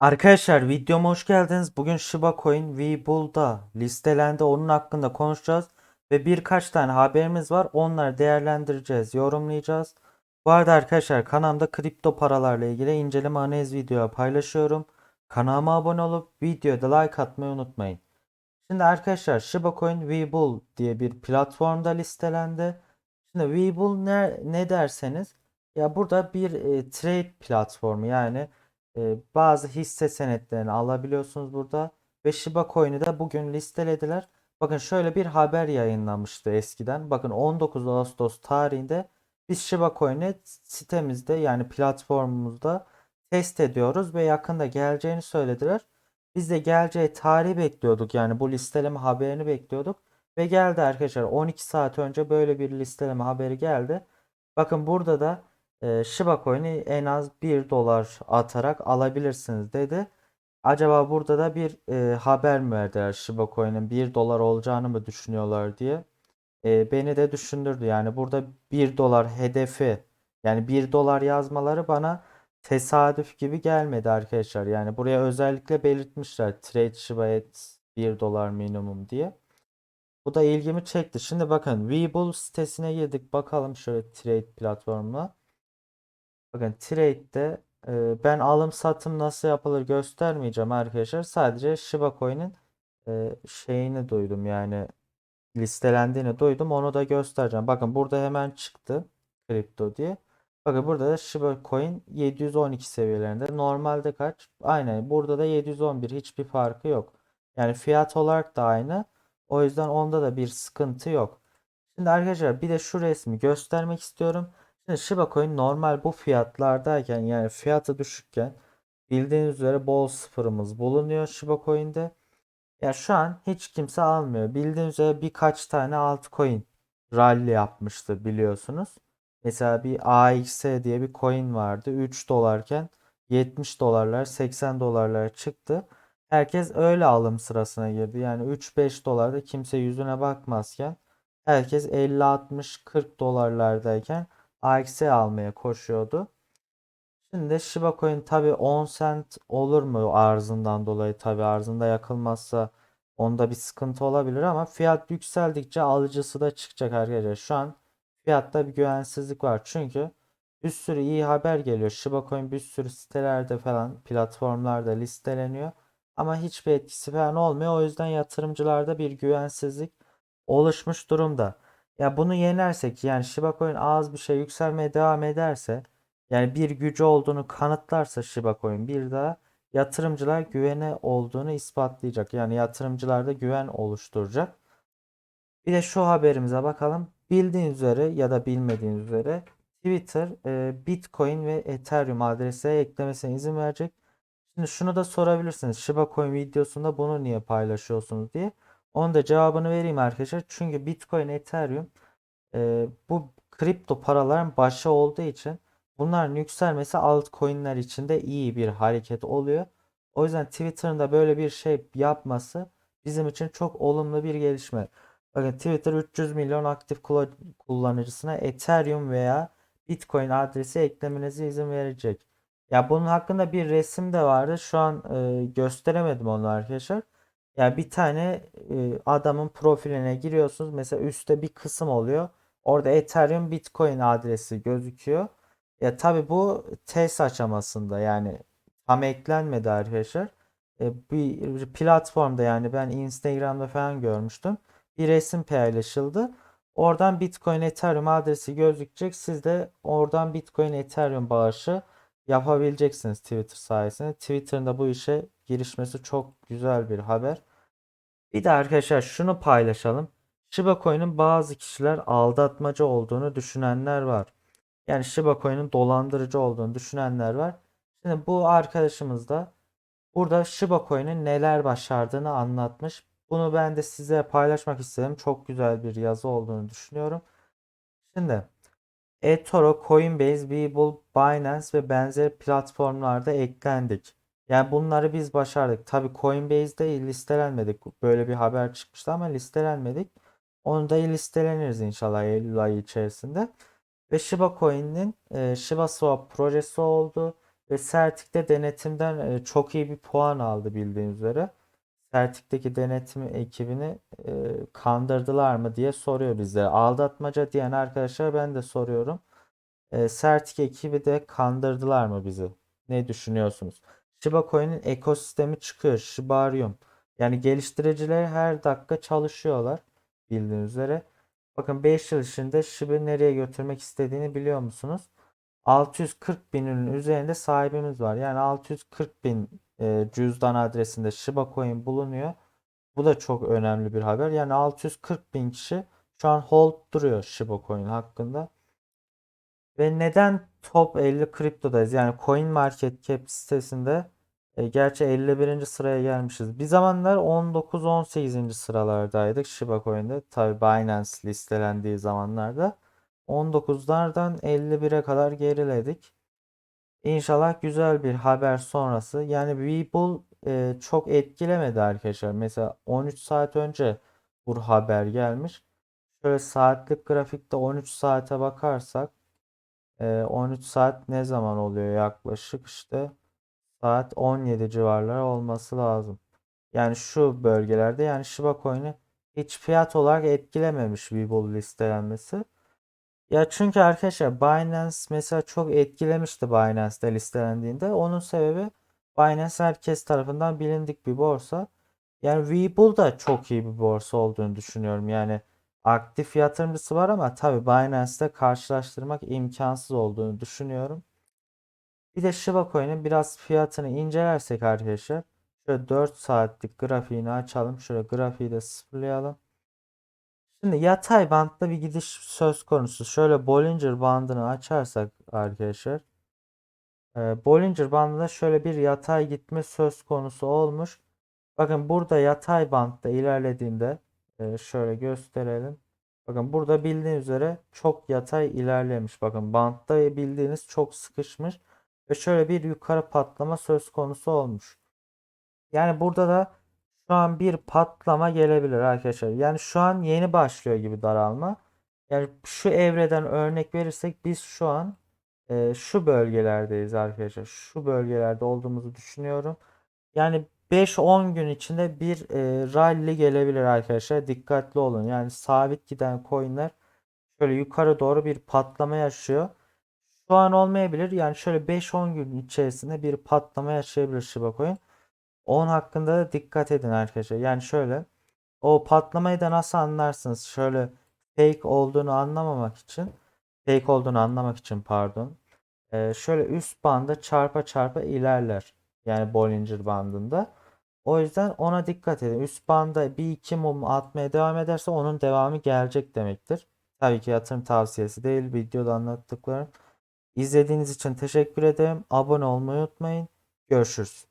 Arkadaşlar videoma hoş geldiniz. Bugün Shiba Coin Webull'da listelendi. Onun hakkında konuşacağız. Ve birkaç tane haberimiz var. Onları değerlendireceğiz, yorumlayacağız. Bu arada arkadaşlar kanalımda kripto paralarla ilgili inceleme analiz video paylaşıyorum. Kanalıma abone olup videoda like atmayı unutmayın. Şimdi arkadaşlar Shiba Coin Webull diye bir platformda listelendi. Şimdi Webull ne, ne derseniz ya burada bir e, trade platformu yani e, bazı hisse senetlerini alabiliyorsunuz burada. Ve Shiba Coin'i de bugün listelediler. Bakın şöyle bir haber yayınlamıştı eskiden. Bakın 19 Ağustos tarihinde biz Shiba Coin'i sitemizde yani platformumuzda test ediyoruz ve yakında geleceğini söylediler. Biz de geleceği tarihi bekliyorduk yani bu listeleme haberini bekliyorduk. Ve geldi arkadaşlar 12 saat önce böyle bir listeleme haberi geldi. Bakın burada da e, Shiba Coin'i en az 1 dolar atarak alabilirsiniz dedi. Acaba burada da bir e, haber mi verdiler Shiba Coin'in 1 dolar olacağını mı düşünüyorlar diye. E, beni de düşündürdü. Yani burada 1 dolar hedefi yani 1 dolar yazmaları bana tesadüf gibi gelmedi arkadaşlar. Yani buraya özellikle belirtmişler trade Shiba at 1 dolar minimum diye. Bu da ilgimi çekti. Şimdi bakın Webull sitesine girdik. Bakalım şöyle trade platformuna. Bakın trade'de e, ben alım satım nasıl yapılır göstermeyeceğim arkadaşlar. Sadece Shiba Coin'in e, şeyini duydum yani listelendiğini duydum. Onu da göstereceğim. Bakın burada hemen çıktı kripto diye. Bakın burada da Shiba Coin 712 seviyelerinde. Normalde kaç? Aynen. Burada da 711. Hiçbir farkı yok. Yani fiyat olarak da aynı. O yüzden onda da bir sıkıntı yok. Şimdi arkadaşlar bir de şu resmi göstermek istiyorum. Şimdi Shiba Coin normal bu fiyatlardayken yani fiyatı düşükken bildiğiniz üzere bol sıfırımız bulunuyor Shiba Coin'de. Ya şu an hiç kimse almıyor. Bildiğiniz üzere birkaç tane altcoin rally yapmıştı biliyorsunuz. Mesela bir AXE diye bir coin vardı. 3 dolarken 70 dolarlar 80 dolarlara çıktı. Herkes öyle alım sırasına girdi. Yani 3-5 dolarda kimse yüzüne bakmazken herkes 50 60 40 dolarlardayken AXE almaya koşuyordu. Şimdi Shiba Coin tabi 10 cent olur mu arzından dolayı tabi arzında yakılmazsa onda bir sıkıntı olabilir ama fiyat yükseldikçe alıcısı da çıkacak arkadaşlar. Şu an fiyatta bir güvensizlik var. Çünkü bir sürü iyi haber geliyor. Shiba Coin bir sürü sitelerde falan platformlarda listeleniyor. Ama hiçbir etkisi falan olmuyor. O yüzden yatırımcılarda bir güvensizlik oluşmuş durumda. Ya bunu yenersek yani Shiba Coin az bir şey yükselmeye devam ederse yani bir gücü olduğunu kanıtlarsa Shiba Coin bir daha yatırımcılar güvene olduğunu ispatlayacak. Yani yatırımcılarda güven oluşturacak. Bir de şu haberimize bakalım. Bildiğiniz üzere ya da bilmediğiniz üzere Twitter e, Bitcoin ve Ethereum adresine eklemesine izin verecek. Şimdi şunu da sorabilirsiniz. Shiba Coin videosunda bunu niye paylaşıyorsunuz diye. Onun da cevabını vereyim arkadaşlar. Çünkü Bitcoin, Ethereum e, bu kripto paraların başı olduğu için bunların yükselmesi altcoin'ler için de iyi bir hareket oluyor. O yüzden Twitter'ın da böyle bir şey yapması bizim için çok olumlu bir gelişme. Bakın Twitter 300 milyon aktif kullanıcısına Ethereum veya Bitcoin adresi eklemenize izin verecek. Ya bunun hakkında bir resim de vardı. Şu an e, gösteremedim onu arkadaşlar. Ya bir tane e, adamın profiline giriyorsunuz. Mesela üstte bir kısım oluyor. Orada Ethereum Bitcoin adresi gözüküyor. Ya tabi bu test aşamasında yani tam eklenmedi arkadaşlar. E, bir platformda yani ben Instagram'da falan görmüştüm. Bir resim paylaşıldı. Oradan Bitcoin Ethereum adresi gözükecek. Siz de oradan Bitcoin Ethereum bağışı yapabileceksiniz Twitter sayesinde. Twitter'ın da bu işe girişmesi çok güzel bir haber. Bir de arkadaşlar şunu paylaşalım. Shiba Coin'in bazı kişiler aldatmacı olduğunu düşünenler var. Yani Shiba Coin'in dolandırıcı olduğunu düşünenler var. Şimdi bu arkadaşımız da burada Shiba Coin'in neler başardığını anlatmış. Bunu ben de size paylaşmak istedim. Çok güzel bir yazı olduğunu düşünüyorum. Şimdi eToro, Coinbase, Webull, Binance ve benzeri platformlarda eklendik. Yani bunları biz başardık. Tabii Coinbase'de listelenmedik. Böyle bir haber çıkmıştı ama listelenmedik. Onu da listeleniriz inşallah Eylül ayı içerisinde. Ve Shiba Coin'in e, Shiba Swap projesi oldu. Ve Sertik'te denetimden e, çok iyi bir puan aldı bildiğiniz üzere. Sertik'teki denetim ekibini e, kandırdılar mı diye soruyor bize. Aldatmaca diyen arkadaşlar ben de soruyorum. E, Sertik ekibi de kandırdılar mı bizi? Ne düşünüyorsunuz? Shiba Coin'in ekosistemi çıkıyor. Shibarium. Yani geliştiriciler her dakika çalışıyorlar bildiğiniz üzere. Bakın 5 yıl içinde Shiba nereye götürmek istediğini biliyor musunuz? 640 binin üzerinde sahibimiz var. Yani 640 bin e, cüzdan adresinde Shiba Coin bulunuyor. Bu da çok önemli bir haber. Yani 640 bin kişi şu an hold duruyor Shiba Coin hakkında. Ve neden top 50 kriptodayız? Yani CoinMarketCap sitesinde e, gerçi 51. sıraya gelmişiz. Bir zamanlar 19-18. sıralardaydık Shiba Coin'de. Tabi Binance listelendiği zamanlarda. 19'lardan 51'e kadar geriledik. İnşallah güzel bir haber sonrası. Yani Webull e, çok etkilemedi arkadaşlar. Mesela 13 saat önce bu haber gelmiş. Şöyle saatlik grafikte 13 saate bakarsak e, 13 saat ne zaman oluyor yaklaşık işte saat 17 civarları olması lazım. Yani şu bölgelerde yani Shiba Coin'i hiç fiyat olarak etkilememiş Webull listelenmesi. Ya çünkü arkadaşlar Binance mesela çok etkilemişti Binance'de listelendiğinde. Onun sebebi Binance herkes tarafından bilindik bir borsa. Yani Webull da çok iyi bir borsa olduğunu düşünüyorum. Yani aktif yatırımcısı var ama tabii Binance'de karşılaştırmak imkansız olduğunu düşünüyorum. Bir de Shiba Coin'in biraz fiyatını incelersek arkadaşlar. Şöyle 4 saatlik grafiğini açalım. Şöyle grafiği de sıfırlayalım. Şimdi yatay bantta bir gidiş söz konusu. Şöyle Bollinger bandını açarsak arkadaşlar. e, Bollinger bandında şöyle bir yatay gitme söz konusu olmuş. Bakın burada yatay bantta ilerlediğinde e, şöyle gösterelim. Bakın burada bildiğiniz üzere çok yatay ilerlemiş. Bakın bantta bildiğiniz çok sıkışmış. Ve şöyle bir yukarı patlama söz konusu olmuş. Yani burada da şu an bir patlama gelebilir arkadaşlar. Yani şu an yeni başlıyor gibi daralma. Yani şu evreden örnek verirsek biz şu an e, şu bölgelerdeyiz arkadaşlar. Şu bölgelerde olduğumuzu düşünüyorum. Yani 5-10 gün içinde bir e, rally gelebilir arkadaşlar. Dikkatli olun. Yani sabit giden coinler şöyle yukarı doğru bir patlama yaşıyor. Şu an olmayabilir. Yani şöyle 5-10 gün içerisinde bir patlama yaşayabilir Shiba Coin. Onun hakkında da dikkat edin arkadaşlar. Yani şöyle o patlamayı da nasıl anlarsınız? Şöyle fake olduğunu anlamamak için fake olduğunu anlamak için pardon. Ee, şöyle üst banda çarpa çarpa ilerler. Yani Bollinger bandında. O yüzden ona dikkat edin. Üst banda bir iki mum atmaya devam ederse onun devamı gelecek demektir. Tabii ki yatırım tavsiyesi değil. Videoda anlattıklarım. İzlediğiniz için teşekkür ederim. Abone olmayı unutmayın. Görüşürüz.